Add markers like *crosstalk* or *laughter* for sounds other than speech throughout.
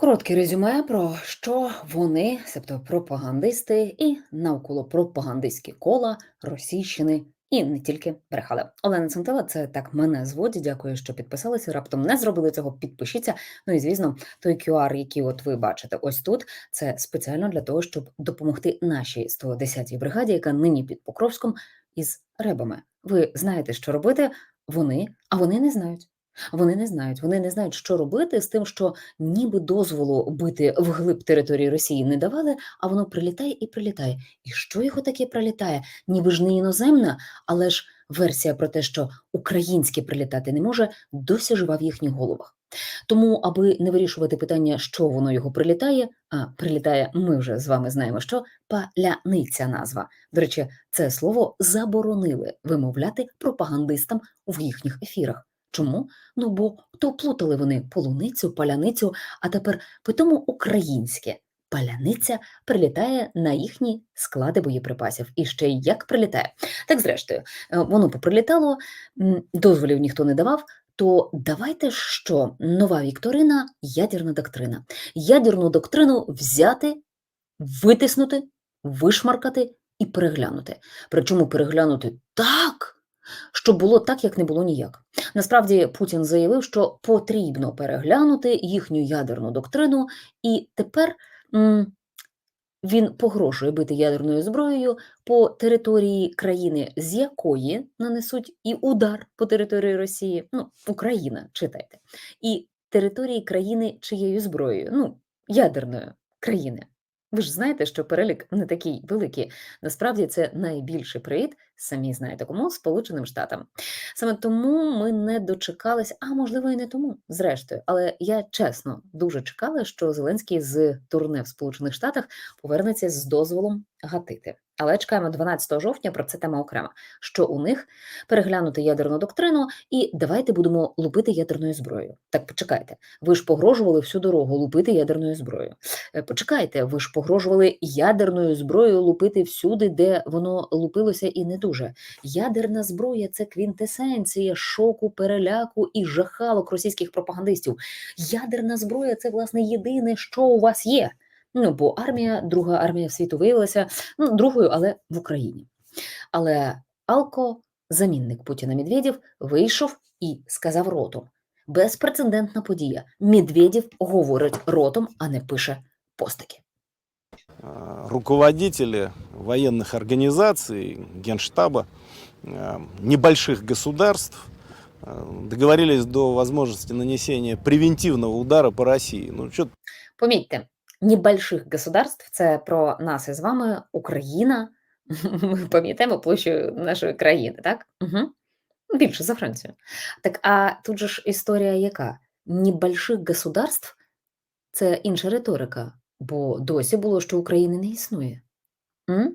Коротке резюме про що вони, себто пропагандисти і навколопропагандистські кола Російщини і не тільки брехали. Олена Центила, це так мене зводить. Дякую, що підписалися. Раптом не зробили цього. Підпишіться. Ну і звісно, той QR, який от ви бачите, ось тут це спеціально для того, щоб допомогти нашій 110-й бригаді, яка нині під Покровськом із ребами. Ви знаєте, що робити? Вони, а вони не знають. Вони не знають, вони не знають, що робити з тим, що ніби дозволу бити вглиб території Росії не давали, а воно прилітає і прилітає. І що його таке прилітає? Ніби ж не іноземна, але ж версія про те, що українське прилітати не може, досі жива в їхніх головах. Тому, аби не вирішувати питання, що воно його прилітає, а прилітає, ми вже з вами знаємо, що паляниця назва. До речі, це слово заборонили вимовляти пропагандистам в їхніх ефірах. Чому? Ну бо то плутали вони полуницю, паляницю, а тепер питому українське. Паляниця прилітає на їхні склади боєприпасів. І ще як прилітає. Так, зрештою, е, воно поприлітало, дозволів ніхто не давав. То давайте що нова Вікторина, ядерна доктрина. Ядерну доктрину взяти, витиснути, вишмаркати і переглянути. Причому переглянути так щоб було так, як не було ніяк. Насправді Путін заявив, що потрібно переглянути їхню ядерну доктрину, і тепер м він погрожує бити ядерною зброєю по території країни, з якої нанесуть і удар по території Росії, ну Україна, читайте, і території країни чиєю зброєю, ну ядерною країни. Ви ж знаєте, що перелік не такий великий. Насправді це найбільший привід, самі знаєте кому, Сполученим Штатам. Саме тому ми не дочекались, а можливо і не тому, зрештою. Але я чесно дуже чекала, що Зеленський з турне в Сполучених Штатах повернеться з дозволом гатити. Але чекаємо 12 жовтня, про це тема окрема. Що у них переглянути ядерну доктрину, і давайте будемо лупити ядерною зброєю. Так почекайте, ви ж погрожували всю дорогу лупити ядерною зброєю. Е, почекайте, ви ж погрожували ядерною зброєю лупити всюди, де воно лупилося, і не дуже. Ядерна зброя це квінтесенція шоку, переляку і жахалок російських пропагандистів. Ядерна зброя це власне єдине, що у вас є. Ну, бо армія, друга армія світу виявилася ну, другою, але в Україні. Але Алко, замінник Путіна Медведєв, вийшов і сказав ротом: безпрецедентна подія. Медведєв говорить ротом, а не пише постики. Руководители военных организаций, генштаба небольших государств договорились до возможности нанесения превентивного удара по России. Ну, что... Помітьте, небольших государств це про нас із вами Україна. *laughs* Ми пам'ятаємо площу нашої країни, так? Угу. Більше за Францію. Так, а тут же ж історія яка? Небольших государств це інша риторика, бо досі було, що України не існує. М?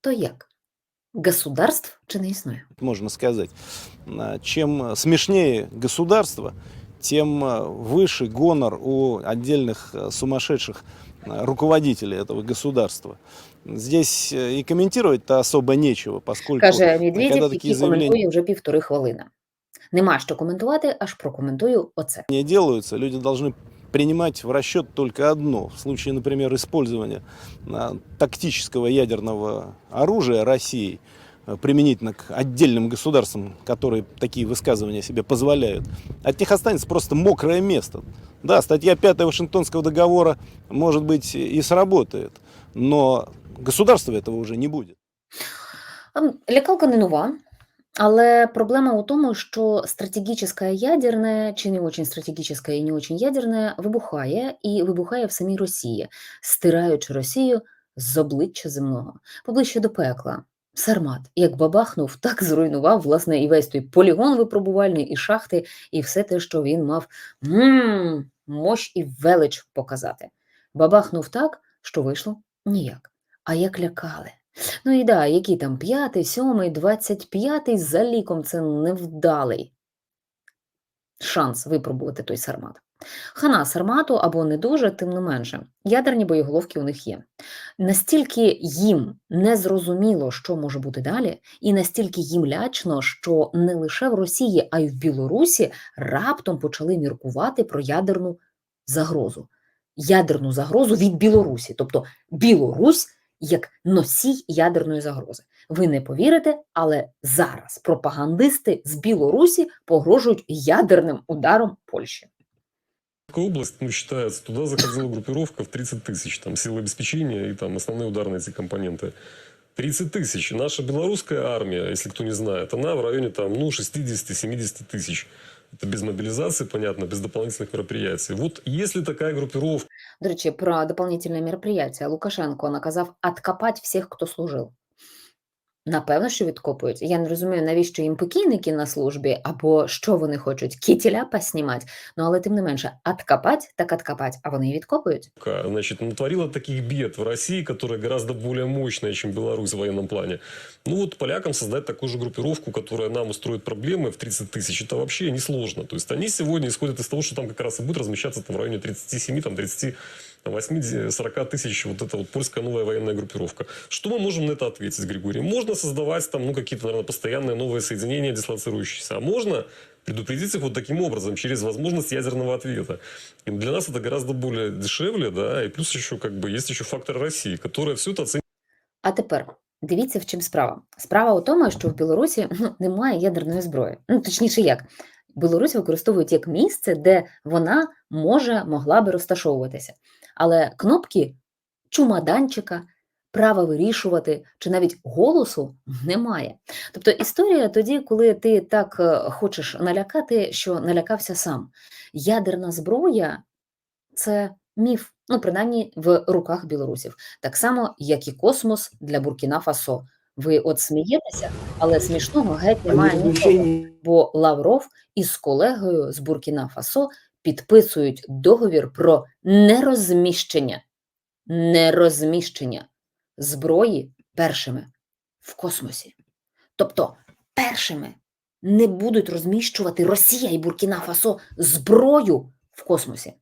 То як? Государств чи не існує? Можно сказать, чем смешнее государство, тем выше гонор у отдельных сумасшедших руководителей этого государства. Здесь и комментировать-то особо нечего, поскольку Каже Медведєв, який заявления... коментує вже півтори хвилини. Нема що коментувати, аж прокоментую оце. Не делаются, люди должны принимать в расчет только одно. В случае, например, использования тактического ядерного оружия Россией – Э, применительно к отдельным государствам, которые такие высказывания себе позволяют, от них останется просто мокрое место. Да, статья 5 Вашингтонского договора, может быть, и сработает, но государства этого уже не будет. Лякалка не нова, але проблема у тому, що стратегічне ядерне чи не очень стратегічне і не очень ядерне вибухає і вибухає в самій Росії, стираючи Росію з обличчя земного, поближче до пекла. Сармат, як бабахнув, так зруйнував власне і весь той полігон випробувальний, і шахти, і все те, що він мав м мощ і велич показати. Бабахнув так, що вийшло ніяк. А як лякали. Ну і да, який там п'ятий, сьомий, двадцять п'ятий за ліком це невдалий шанс випробувати той сармат. Хана Сармату або не дуже, тим не менше, ядерні боєголовки у них є. Настільки їм не зрозуміло, що може бути далі, і настільки їм лячно, що не лише в Росії, а й в Білорусі раптом почали міркувати про ядерну загрозу. ядерну загрозу від Білорусі, тобто Білорусь як носій ядерної загрози. Ви не повірите, але зараз пропагандисти з Білорусі погрожують ядерним ударом Польщі. Курская область, ну, считается, туда заходила группировка в 30 тысяч, там, силы обеспечения и там основные ударные эти компоненты. 30 тысяч. Наша белорусская армия, если кто не знает, она в районе там, ну, 60-70 тысяч. Это без мобилизации, понятно, без дополнительных мероприятий. Вот если такая группировка До речі, про дополнительне мероприятие Лукашенко наказав откопати всіх, хто служив. Напевно, що відкопують. Я не розумію, навіщо їм покійники на службі, або що вони хочуть, кітіля поснімати. Ну, але тим не менше, откопать так откопать, а вони і відкопують. значит, натворила таких бед в России, которая гораздо более мощная, чем Беларусь в военном плане. Ну вот полякам создать такую же группировку, которая нам устроит проблемы в 30 тысяч, это вообще несложно. То есть они сегодня исходят из того, что там как раз и будет размещаться там, в районе 37, там, 38, 40 тысяч вот эта вот польская новая военная группировка. Что мы можем на это ответить, Григорий? Можно создавать там, ну, какие-то, наверное, постоянные новые соединения дислоцирующиеся, а можно предупредить их вот таким образом, через возможность ядерного ответа. И для нас это гораздо более дешевле, да, и плюс еще как бы есть еще фактор России, которая все это оценивает А тепер дивіться, в чим справа. Справа у тому, що в Білорусі ну, немає ядерної зброї. Ну, точніше, як Білорусь використовують як місце, де вона може могла би розташовуватися. Але кнопки чумаданчика, права вирішувати чи навіть голосу немає. Тобто історія тоді, коли ти так е, хочеш налякати, що налякався сам. Ядерна зброя це міф, ну принаймні в руках білорусів, так само, як і космос для Буркіна Фасо. Ви от смієтеся, але смішного геть немає нічого, бо Лавров із колегою з Буркіна Фасо підписують договір про нерозміщення, нерозміщення зброї першими в космосі. Тобто першими не будуть розміщувати Росія і Буркіна Фасо зброю в космосі.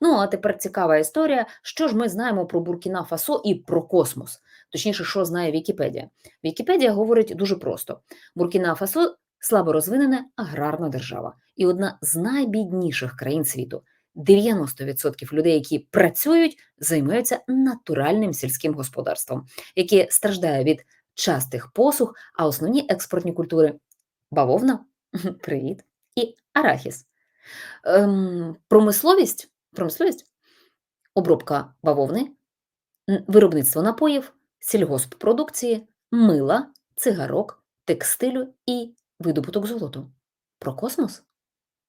Ну, а тепер цікава історія. Що ж ми знаємо про Буркіна Фасо і про космос? Точніше, що знає Вікіпедія? Вікіпедія говорить дуже просто: Буркіна Фасо слабо розвинена аграрна держава і одна з найбідніших країн світу. 90% людей, які працюють, займаються натуральним сільським господарством, яке страждає від частих посух, а основні експортні культури бавовна, *laughs* привіт, і арахіс. Ем, промисловість, промисловість, обробка бавовни, виробництво напоїв, сільгосппродукції, мила, цигарок, текстилю і видобуток золоту. Про космос?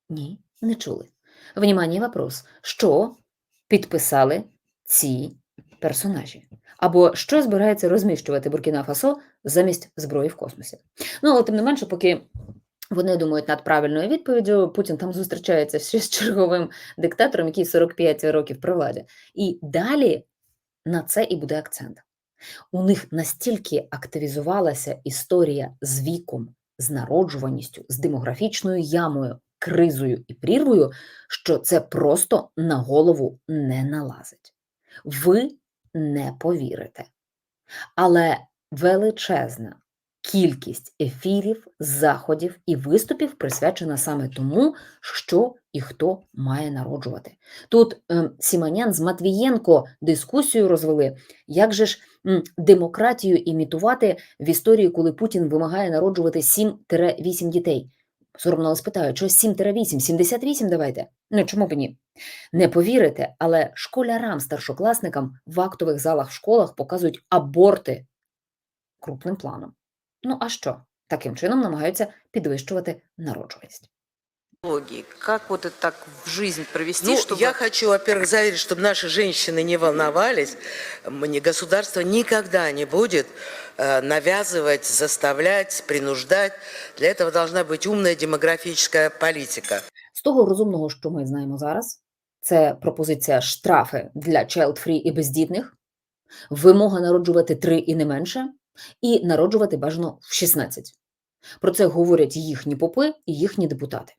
Ні, не чули. Внімання вопрос, що підписали ці персонажі? Або що збирається розміщувати Буркіна Фасо замість зброї в космосі? Ну, але тим не менше, поки вони думають над правильною відповіддю, Путін там зустрічається ще з черговим диктатором, який 45 років при владі. І далі на це і буде акцент. У них настільки активізувалася історія з віком, з народжуваністю, з демографічною ямою, кризою і прірвою, що це просто на голову не налазить. Ви не повірите. Але величезна кількість ефірів, заходів і виступів присвячена саме тому, що і хто має народжувати. Тут е, Сіманян з Матвієнко дискусію розвели, як же ж демократію імітувати в історії, коли Путін вимагає народжувати 7-8 дітей. Соромно але спитаю, що 7-8, 78 давайте? Ну чому б ні? Не повірите, але школярам, старшокласникам в актових залах в школах показують аборти крупним планом. Ну а що? Таким чином намагаються підвищувати народжуваність. Логии. Как вот это так в жизнь провести, Ну, чтобы... я хочу, во-первых, заверить, чтобы наши женщины не волновались. Мне государство никогда не будет э, навязывать, заставлять, принуждать. Для этого должна быть умная демографическая политика. З того розумного, що ми знаємо зараз, це пропозиція штрафи для child-free і бездітних, вимога народжувати три і не менше, і народжувати бажано в 16. Про це говорять їхні попи і їхні депутати.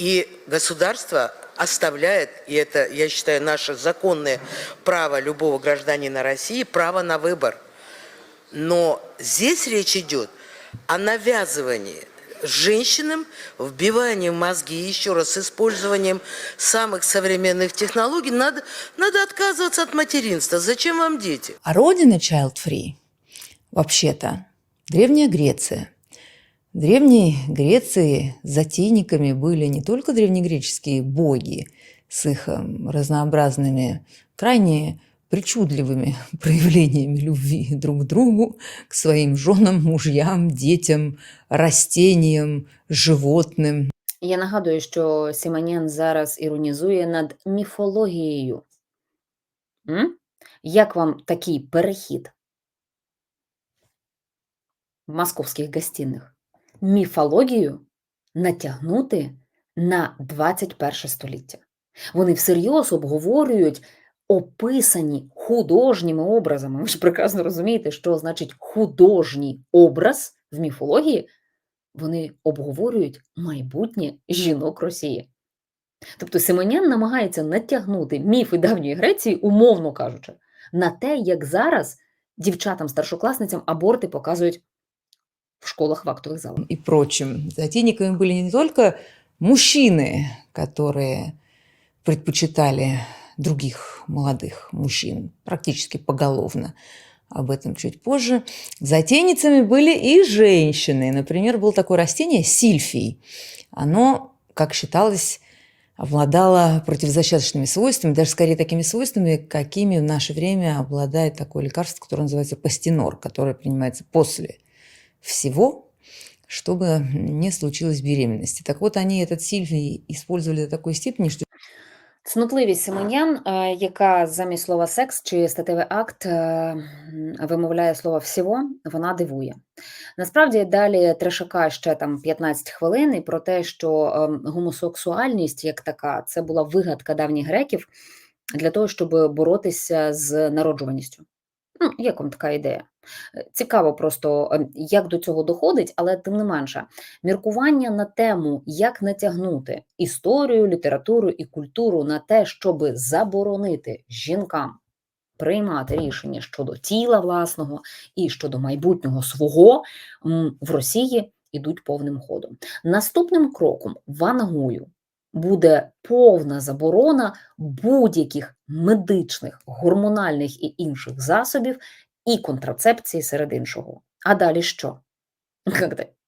И государство оставляет, и это, я считаю, наше законное право любого гражданина России, право на выбор. Но здесь речь идет о навязывании женщинам вбивание в мозги, еще раз, с использованием самых современных технологий, надо, надо отказываться от материнства. Зачем вам дети? А родина child-free, вообще-то, Древняя Греция. В Древней Греции затейниками были не только древнегреческие боги с их эм, разнообразными, крайне причудливыми *laughs* проявлениями любви друг к другу, к своим женам, мужьям, детям, растениям, животным. Я нагадую, що Сіманян зараз іронізує над міфологією. М? Як вам такий перехід в Московських гостиних? Міфологію натягнути на 21 століття. Вони всерйоз обговорюють описані художніми образами. Ви ж прекрасно розумієте, що значить художній образ в міфології вони обговорюють майбутнє жінок Росії. Тобто Симонян намагається натягнути міфи давньої Греції, умовно кажучи, на те, як зараз дівчатам-старшокласницям аборти показують в школах в актових залах. и прочим. Затейниками были не только мужчины, которые предпочитали других молодых мужчин, практически поголовно. Об этом чуть позже. Затейницами были и женщины. Например, было такое растение сильфий. Оно, как считалось, обладало противозачаточными свойствами, даже скорее такими свойствами, какими в наше время обладает такое лекарство, которое называется пастинор, которое принимается после всего, чтобы не случилось беременности. Так вот, они этот сильфий использовали до такой степени, что Цнотливість Симонян, е, яка замість слова секс чи статевий акт е, вимовляє слово всього, вона дивує. Насправді далі трешака ще там 15 хвилин і про те, що ем, гомосексуальність як така це була вигадка давніх греків для того, щоб боротися з народжуваністю. Ну, як вам така ідея? Е, Цікаво просто, ем, як до цього доходить, але тим не менше, міркування на тему, як натягнути історію, літературу і культуру на те, щоб заборонити жінкам приймати рішення щодо тіла власного і щодо майбутнього свого в Росії ідуть повним ходом. Наступним кроком вангую буде повна заборона будь-яких медичних, гормональних і інших засобів і контрацепції серед іншого. А далі що?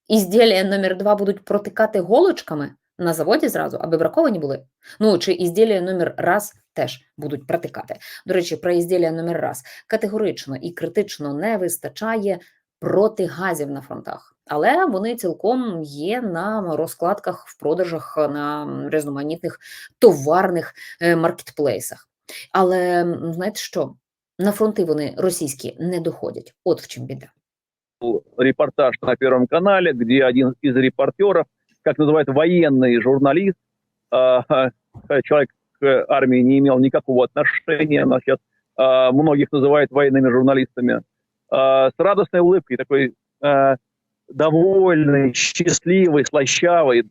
Ізділля номер два будуть протикати голочками на заводі зразу, аби браковані були? Ну, чи ізділля номер раз теж будуть протикати. До речі, про ізділля номер раз категорично і критично не вистачає протигазів на фронтах. Але вони цілком є на розкладках в продажах на різноманітних товарних е, маркетплейсах. Але знаєте що? На фронти вони російські не доходять. От в чим біда. репортаж на Первом канале, где один из репортеров, как называют военный журналист, а, а, человек к армии не имел никакого отношения, но сейчас а, многих называют военными журналистами, а, с радостной улыбкой, такой а, довольный, счастливый, слащавый,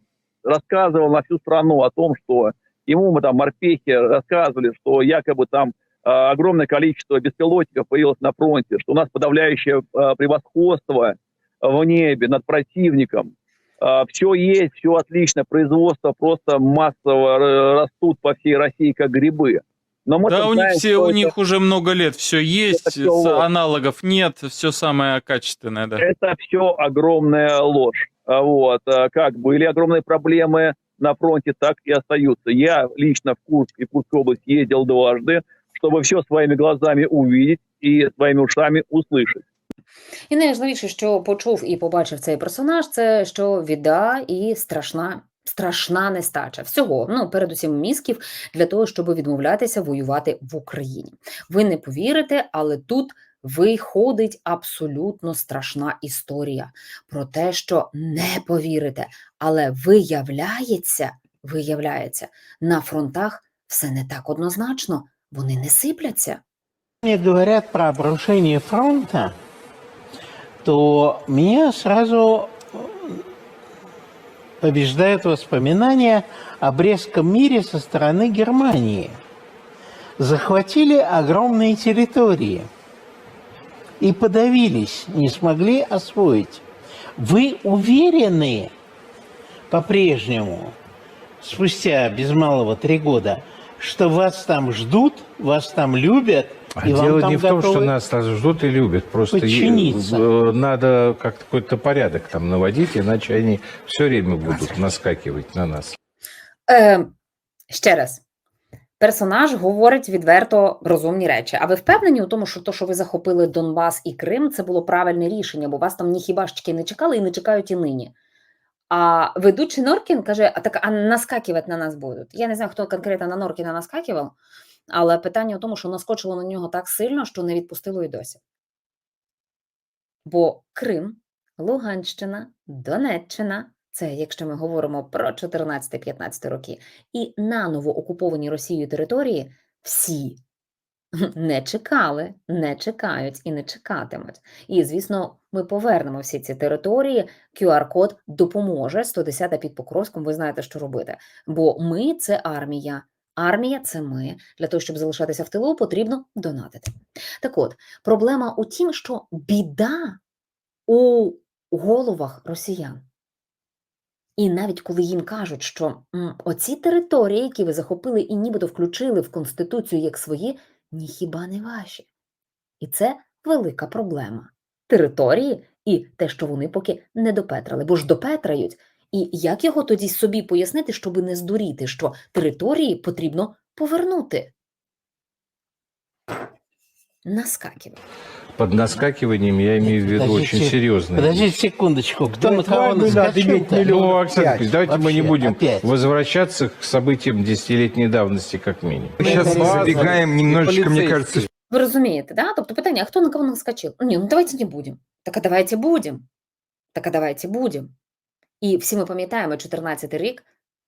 рассказывал на всю страну о том, что ему мы там морпехи рассказывали, что якобы там а, огромное количество беспилотников появилось на фронте, что у нас подавляющее а, превосходство в небе над противником. все есть, все отлично, производство просто массово растут по всей России как грибы. Но мы Да, у них все, у это- них уже много лет все есть, всё ложь. аналогов нет, все самое качественное, да. это все огромная ложь. Вот. Как были огромные проблемы на фронте, так и остаются. Я лично в Курск и в Курскую область ездил дважды, чтобы все своими глазами увидеть и своими ушами услышать. І найважливіше, що почув і побачив цей персонаж, це що віда і страшна. Страшна нестача всього, ну передусім мізків для того, щоб відмовлятися воювати в Україні. Ви не повірите, але тут виходить абсолютно страшна історія про те, що не повірите, але виявляється, виявляється, на фронтах все не так однозначно, вони не сипляться. Мне говорят про обрушение фронта, то меня сразу э, побеждают воспоминания о Брестском мире со стороны Германии. Захватили огромные территории и подавились, не смогли освоить. Вы уверены, по-прежнему, спустя без малого три года, что вас там ждут, вас там любят, А и вам там не в том, что нас ждут и любят. Просто подчиниться. э, надо как-то какой-то порядок там наводить, иначе они все время будут наскакивать на нас. Е, ще раз. Персонаж говорить відверто розумні речі. А ви впевнені у тому, що то, що ви захопили Донбас і Крим, це було правильне рішення, бо вас там ні хіба хібашечки не чекали і не чекають і нині. А ведучий Норкін каже: а так а наскакивать на нас будуть. Я не знаю, хто конкретно на Норкіна наскакивав, але питання у тому, що наскочило на нього так сильно, що не відпустило і досі. Бо Крим, Луганщина, Донеччина це якщо ми говоримо про 14-15 роки, і наново окуповані Росією території всі *laughs* не чекали, не чекають і не чекатимуть. І, звісно, ми повернемо всі ці території. QR-код допоможе 110 під Покровськом. Ви знаєте, що робити. Бо ми це армія. Армія це ми. Для того, щоб залишатися в тилу, потрібно донатити. Так от, проблема у тім, що біда у головах росіян. І навіть коли їм кажуть, що оці території, які ви захопили і нібито включили в Конституцію як свої, ні хіба не ваші. І це велика проблема. Території і те, що вони поки не допетрали, бо ж допетрають. І як його тоді собі пояснити, щоби не здуріти, що території потрібно повернути? Наскакивай. Под наскакиванием я имею в виду Подождите, очень серьезные. Подождите секундочку, кто на Для кого этого надо наскочил иметь Ну, Александр Николаевич, давайте мы не Вообще, будем опять. возвращаться к событиям десятилетней давности, как минимум. Мы сейчас забегаем немножечко, мне кажется, Ви розумієте, да? Тобто питання, а хто на кого наскочил? Ні, ну давайте не будем. Так а давайте будем. Так а давайте будем. І всі ми пам'ятаємо 14 рік,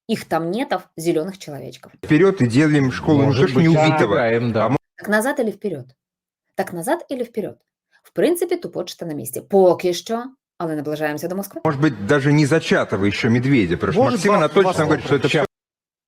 їх там нетов зелених чоловічків. вперед и делаем школу ну, Может то, что не быть, убитого. играем, да. Так назад или вперед? Так назад или вперед? В принципі, тупочта на місці. Поки що, але наближаємося до Москви. Может быть, даже не зачатого еще медведя, потому что Может, Максим вас- Анатольевич вас нам говорит, что это сейчас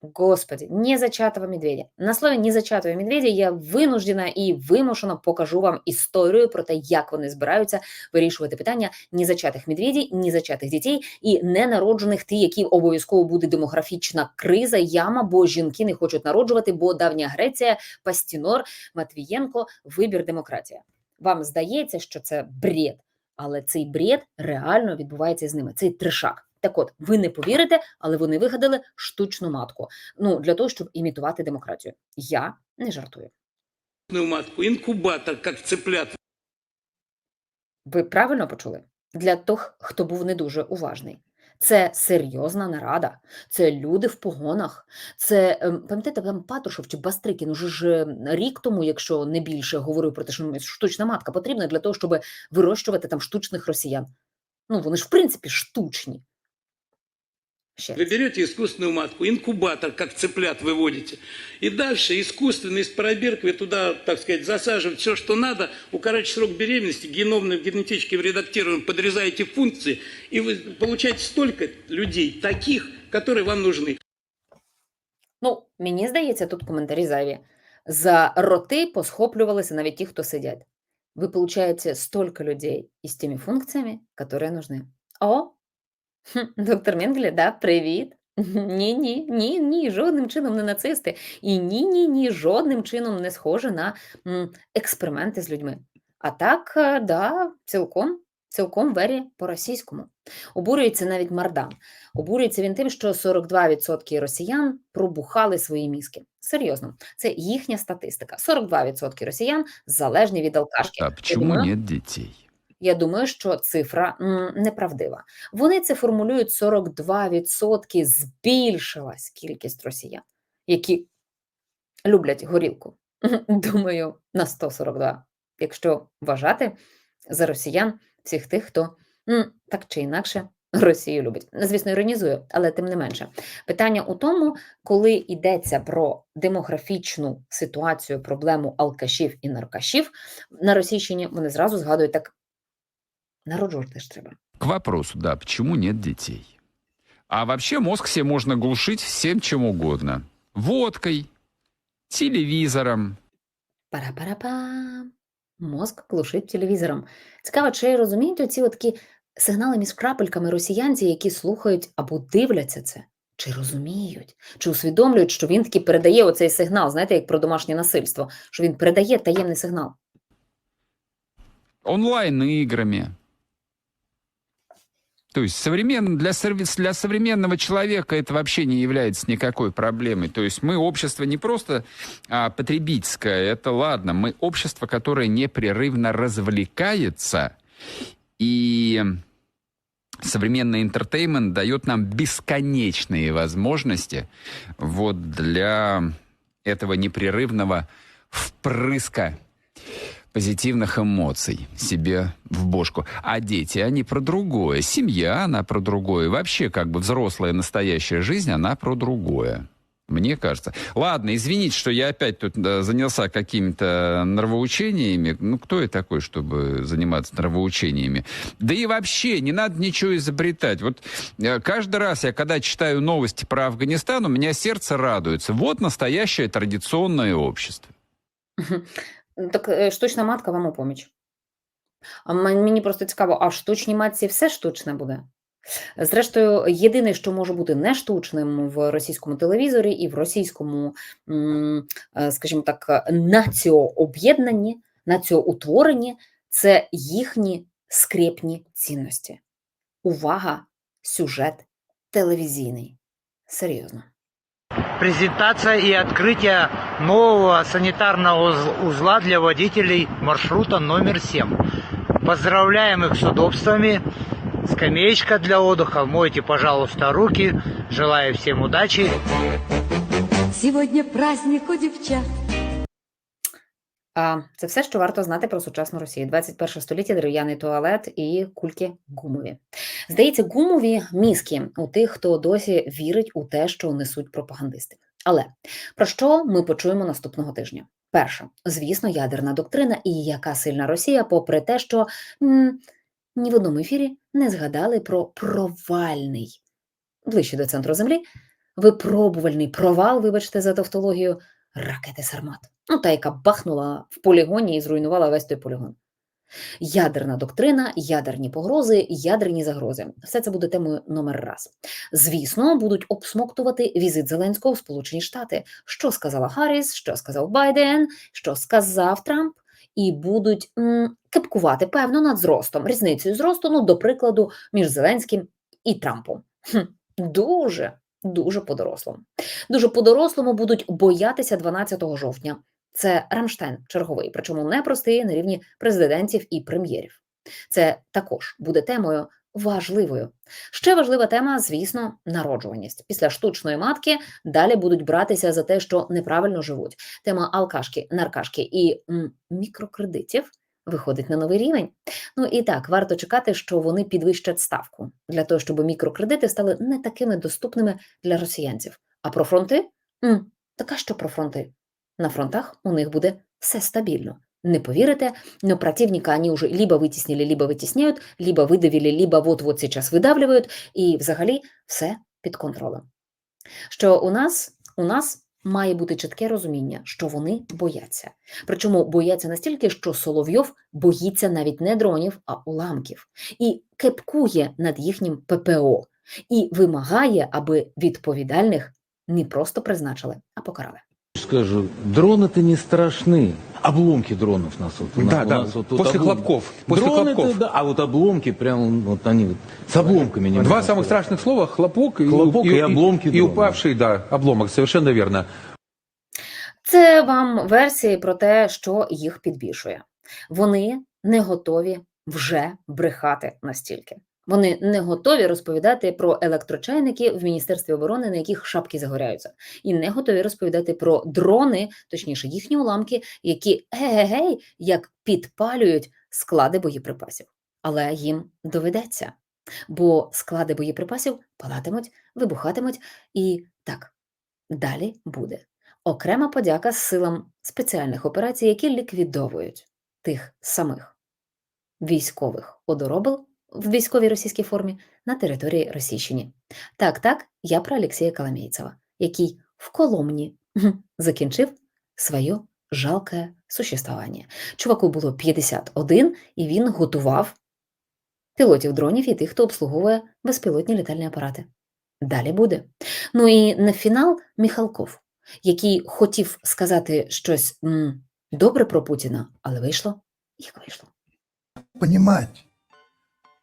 Господи, незачатого медведя. На слові незачатого медведя я винуждена і вимушено покажу вам історію про те, як вони збираються вирішувати питання незачатих медведів, незачатих дітей і ненароджених ті, які обов'язково буде демографічна криза, яма, бо жінки не хочуть народжувати, бо давня Греція, Пастінор, Матвієнко, вибір демократія. Вам здається, що це бред, але цей бред реально відбувається з ними. Цей трешак. Так от, ви не повірите, але вони вигадали штучну матку. Ну для того, щоб імітувати демократію. Я не жартую. матку, инкубатор, как цыплят. Ви правильно почули? Для тих, хто був не дуже уважний. Це серйозна нарада, це люди в погонах. Це ем, пам'ятаєте, там Патрушев чи Бастрикін уже ж ем, рік тому, якщо не більше, говорив про те, що штучна матка потрібна для того, щоб вирощувати там штучних росіян. Ну вони ж в принципі штучні. Ще Вы раз. берете искусственную матку, инкубатор, как цыплят выводите. И дальше искусственный спробирк вы туда, так сказать, засаживаете все, что надо, укорачиваете срок беременности, геномно, генетически редактируем, подрезаете функции, и вы получаете столько людей, таких, которые вам нужны. Ну, мені здається, тут коментарі зайві. За роти посхоплювалися навіть ті, хто сидять. Вы получаете столько людей и с теми функциями, которые нужны. О, хм, доктор Менгеле, да, привіт. Ні, ні, ні, ні, жодним чином не нацисти. І ні, ні, ні, жодним чином не схоже на м, експерименти з людьми. А так, е, да, цілком, цілком вері по-російському. Обурюється навіть Мардан. Обурюється він тим, що 42% росіян пробухали свої мізки. Серйозно, це їхня статистика. 42% росіян залежні від алкашки. А почему думаю, нет детей? Я думаю, що цифра неправдива. Вони це формулюють 42% збільшилась кількість росіян, які люблять горілку. *laughs* Думаю, на 142, якщо вважати за росіян всіх тих, хто так чи інакше Росію любить. Звісно, іронізую, але тим не менше. Питання у тому, коли йдеться про демографічну ситуацію, проблему алкашів і наркашів на Російщині, вони зразу згадують так: народжувати ж треба. К вопросу, да, почему нет детей? А вообще мозг себе можно глушить всем чем угодно. Водкой, телевизором. Пара-пара-пам. Мозк глушить телевізором. Цікаво, чи розуміють оці от такі сигнали між крапельками росіянці, які слухають або дивляться це, чи розуміють, чи усвідомлюють, що він таки передає оцей сигнал, знаєте, як про домашнє насильство, що він передає таємний сигнал. онлайн-играми. То есть современ... для, сов- для современного человека это вообще не является никакой проблемой. То есть мы общество не просто а, потребительское, это ладно, мы общество, которое непрерывно развлекается, и современный интертеймент дает нам бесконечные возможности вот для этого непрерывного впрыска позитивных эмоций себе в бошку. А дети, они про другое. Семья, она про другое. Вообще, как бы взрослая настоящая жизнь, она про другое. Мне кажется. Ладно, извините, что я опять тут занялся какими-то нравоучениями. Ну, кто я такой, чтобы заниматься нравоучениями? Да и вообще, не надо ничего изобретать. Вот э, каждый раз я, когда читаю новости про Афганистан, у меня сердце радуется. Вот настоящее традиционное общество. *laughs* Так е, штучна матка вам у поміч. А мені просто цікаво, а в штучній матці все штучне буде? Зрештою, єдине, що може бути не штучним в російському телевізорі і в російському, е, скажімо так, націооб'єднанні, націоутворенні, це їхні скрепні цінності. Увага, сюжет телевізійний. Серйозно. Презентация и открытие нового санитарного уз- узла для водителей маршрута номер 7. Поздравляем их с удобствами. Скамеечка для отдыха. Мойте, пожалуйста, руки. Желаю всем удачи. Сегодня праздник у девчат. А це все, що варто знати про сучасну Росію. 21 століття, дерев'яний туалет і кульки гумові. Здається, гумові мізки у тих, хто досі вірить у те, що несуть пропагандисти. Але про що ми почуємо наступного тижня? Перше, звісно, ядерна доктрина і яка сильна Росія, попри те, що м, ні в одному ефірі не згадали про провальний ближче до центру землі, випробувальний провал, вибачте за тавтологію, ракети Сармат. Ну, та, яка бахнула в полігоні і зруйнувала весь той полігон. Ядерна доктрина, ядерні погрози, ядерні загрози. Все це буде темою номер раз. Звісно, будуть обсмоктувати візит Зеленського в Сполучені Штати. Що сказала Гарріс, що сказав Байден, що сказав Трамп, і будуть м, кепкувати певно над зростом, різницею зросту, ну, до прикладу, між Зеленським і Трампом. Хм, дуже, дуже по-дорослому. Дуже по-дорослому будуть боятися 12 жовтня. Це Рамштайн черговий, причому не простий на рівні президентів і прем'єрів. Це також буде темою важливою. Ще важлива тема, звісно, народжуваність. Після штучної матки далі будуть братися за те, що неправильно живуть. Тема алкашки, наркашки і м, мікрокредитів виходить на новий рівень. Ну і так, варто чекати, що вони підвищать ставку для того, щоб мікрокредити стали не такими доступними для росіянців. А про фронти? М, така що про фронти? На фронтах у них буде все стабильно. Не повірите, но противника они уже либо вытеснили, либо вытесняют, либо видавили, либо вот-вот сейчас видавлюють, і взагалі все під контролем. Що у нас, у нас має бути чітке розуміння, що вони бояться. Причому бояться настільки, що Соловйов боїться навіть не дронів, а уламків, і кепкує над їхнім ППО, і вимагає, аби відповідальних не просто призначили, а покарали Скажу, дроны-то не страшны. Обломки дронов нас вот. у Да, нас- у да, нас вот тут после облом- хлопков, после Дроны-то, хлопков. да, а вот обломки прям вот они вот с обломками не Два самых страшных слова – хлопок, и, Хлопок и обломки И, дрона. упавший, да, обломок, совершенно верно. Це вам версії про те, що їх підбільшує. Вони не готові вже брехати настільки. Вони не готові розповідати про електрочайники в Міністерстві оборони, на яких шапки загоряються, і не готові розповідати про дрони, точніше, їхні уламки, які гей-гей, як підпалюють склади боєприпасів. Але їм доведеться, бо склади боєприпасів палатимуть, вибухатимуть, і так далі буде. Окрема подяка силам спеціальних операцій, які ліквідовують тих самих військових одоробил в військовій російській формі на території Російщини. Так, так, я про Олексія Коломейцева, який в Коломні закінчив своє жалке существування. Чуваку було 51, і він готував пілотів дронів і тих, хто обслуговує безпілотні літальні апарати. Далі буде. Ну і на фінал Міхалков, який хотів сказати щось м, добре про Путіна, але вийшло, як вийшло. понимать,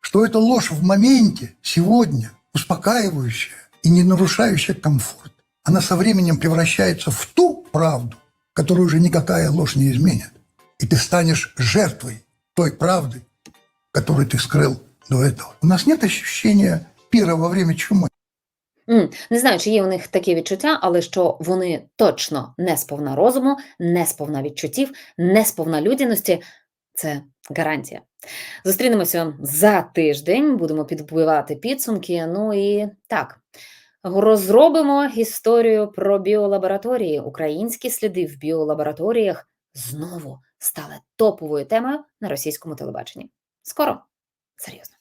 что это ложь в моменте, сегодня, успокаивающая и не нарушающая комфорт. Она со временем превращается в ту правду, которую уже никакая ложь не изменит. И ты станешь жертвой той правды, которую ты скрыл до этого. У нас нет ощущения пира во время чумы. М, Не знаю, чи є у них таке відчуття, але що вони точно не сповна розуму, не сповна відчуттів, не сповна людяності це гарантія. Зустрінемося за тиждень, будемо підбивати підсумки. Ну і так. Розробимо історію про біолабораторії. Українські сліди в біолабораторіях знову стали топовою темою на російському телебаченні. Скоро, серйозно.